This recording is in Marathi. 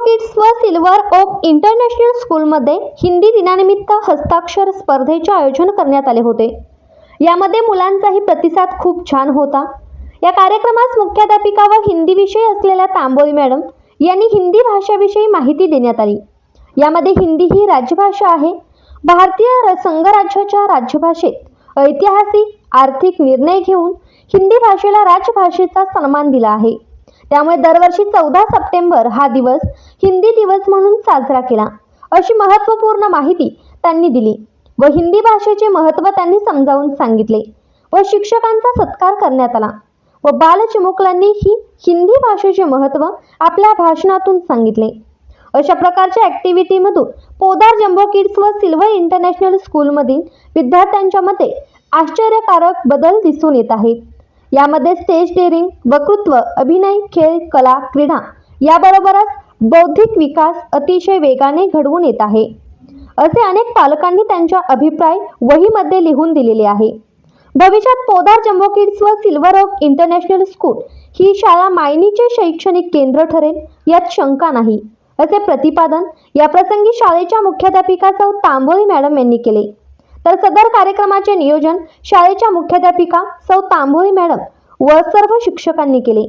सिल्वर ओक इंटरनॅशनल स्कूलमध्ये हिंदी दिनानिमित्त हस्ताक्षर स्पर्धेचे आयोजन करण्यात आले होते. यामध्ये मुलांचाही प्रतिसाद खूप छान होता. या कार्यक्रमास मुख्याध्यापिका व हिंदी विषय असलेल्या तांबोळी मॅडम यांनी हिंदी भाषेविषयी माहिती देण्यात आली. यामध्ये हिंदी ही राजभाषा आहे. भारतीय संघराज्याच्या राज्यभाषेत ऐतिहासिक आर्थिक निर्णय घेऊन हिंदी भाषेला राजभाषेचा सन्मान दिला आहे. त्यामुळे दरवर्षी चौदा सप्टेंबर हा दिवस हिंदी दिवस म्हणून साजरा केला. अशी महत्त्वपूर्ण माहिती त्यांनी दिली व हिंदी भाषेचे महत्त्व त्यांनी समजावून सांगितले व शिक्षकांचा सत्कार करण्यात आला व बालचिमुकलांनी ही हिंदी भाषेचे महत्त्व आपल्या भाषणातून सांगितले. अशा प्रकारच्या ॲक्टिव्हिटीमधून पोदार जम्बो किड्स व सिल्वर इंटरनॅशनल स्कूलमधील विद्यार्थ्यांच्या मते आश्चर्यकारक बदल दिसून येत आहेत. यामध्ये स्टेज डेअरिंग वक्तृत्व अभिनय खेळ कला क्रीडा याबरोबरच बौद्धिक विकास अतिशय वेगाने घडवून येत आहे. असे अनेक पालकांनी त्यांच्या अभिप्राय वहीमध्ये लिहून दिलेले आहे. भविष्यात पोदार जम्बो किड्स व सिल्वर ऑफ इंटरनॅशनल स्कूल ही शाळा मायनीचे शैक्षणिक केंद्र ठरेल यात शंका नाही असे प्रतिपादन याप्रसंगी शाळेच्या मुख्याध्यापिका सौ तांबोळी मॅडम यांनी केले. तर सदर कार्यक्रमाचे नियोजन शाळेच्या मुख्याध्यापिका सौ तांबोळी मॅडम व सर्व शिक्षकांनी केले.